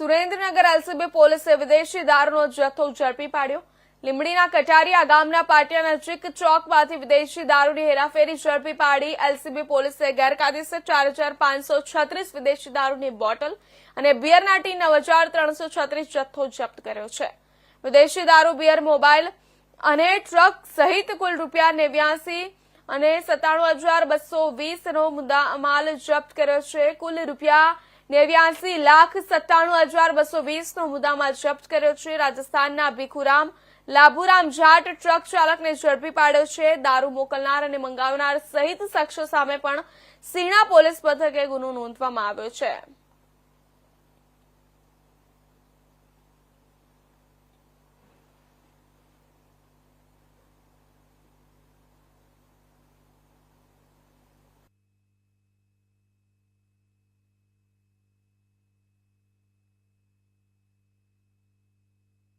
Surendranagar LCB પોલીસે વિદેશી દારૂનો જથ્થો ઝડપી પાડ્યો. લીંબડીના કટારીયા ગામના પાટિયા નજીક ચોકમાંથી વિદેશી દારૂની હેરાફેરી ઝડપી પાડી એલસીબી પોલીસે ગેરકાયદેસર ચાર હજાર પાંચસો છત્રીસ વિદેશી દારૂની બોટલ અને બિયરના ટી નવ હજાર ત્રણસો છત્રીસ જથ્થો જપ્ત કર્યો છે. વિદેશી દારૂ, બિયર, મોબાઈલ અને ટ્રક સહિત કુલ રૂપિયા નેવ્યાસી અને સત્તાણું હજાર બસો વીસનો મુદ્દા માલ જપ્ત કર્યો છે. કુલ રૂપિયા નેવ્યાસી લાખ સત્તાણું હજાર બસો વીસ નો મુદ્દામાલ જપ્ત કર્યો છે. રાજસ્થાનના ભીખુરામ, લાભુરામ જાટ ટ્રક ચાલકને ઝડપી પાડ્યો છે. દારૂ મોકલનાર અને મંગાવનાર સહિત શખ્સો સામે પણ સીણા પોલીસ મથકે ગુનો નોંધવામાં આવ્યો છે.